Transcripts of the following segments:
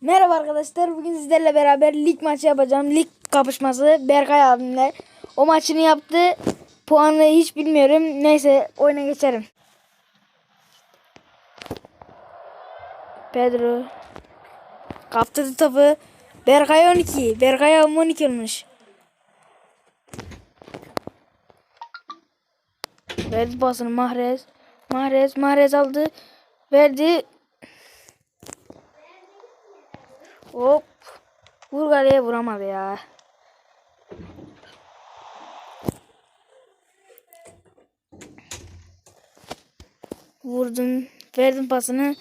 Merhaba arkadaşlar. Bugün sizlerle beraber lig maçı yapacağım. Lig kapışması Berkay abimle. O maçını yaptı. Puanını hiç bilmiyorum. Neyse oyuna geçelim. Pedro kaptırdı topu. Berkay 12. Berkay abim 12 olmuş. Verdi pasını Mahrez. Mahrez, Mahrez aldı. Verdi. Hop. Vur kaleye vuramadı ya. Vurdum. Verdim pasını.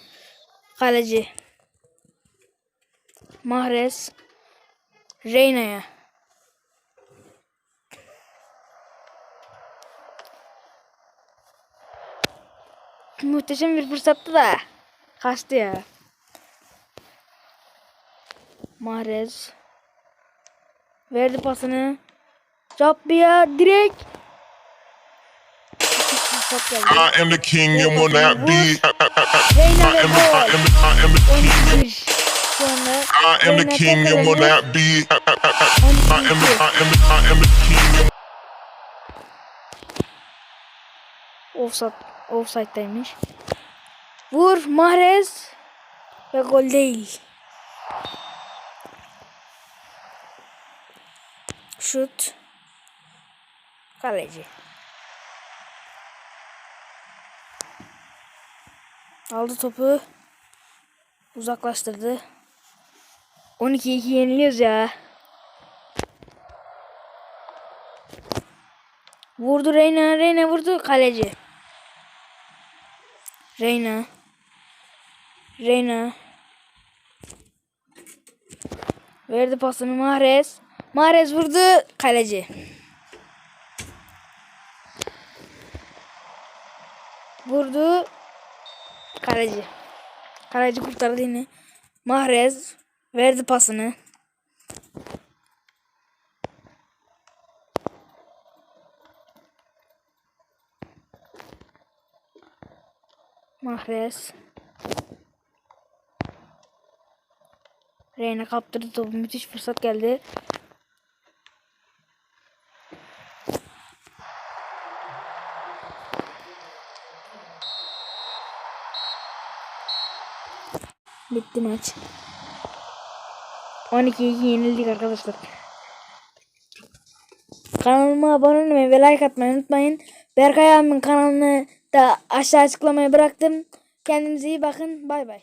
Kaleci. Mahrez. Reyna'ya. Muhteşem bir fırsattı da. Kaçtı ya. Mahrez. Verdi pasını. Rabia direkt. I am the king and will not be. Reyna I ve gol. am, I am the king. 11. I am the king and will not be. I am, I am, I am the king. Offside, offside'daymış. Vur Mahrez. Ve gol değil. Şut. Kaleci. Aldı topu. Uzaklaştırdı. 12-2 yeniliyoruz ya. Vurdu Reyna. Reyna vurdu. Kaleci. Reyna. Reyna. Verdi pasını Mahrez. Mahrez vurdu. Kaleci. Vurdu. Kaleci. Kaleci kurtardı yine. Mahrez verdi pasını. Mahrez. Reyna kaptırdı topu. Müthiş fırsat geldi. Bitti maç. 12-2 yenildik arkadaşlar. Kanalıma abone olmayı ve like atmayı unutmayın. Berkay abimin kanalını da aşağı açıklamaya bıraktım. Kendinize iyi bakın. Bay bay.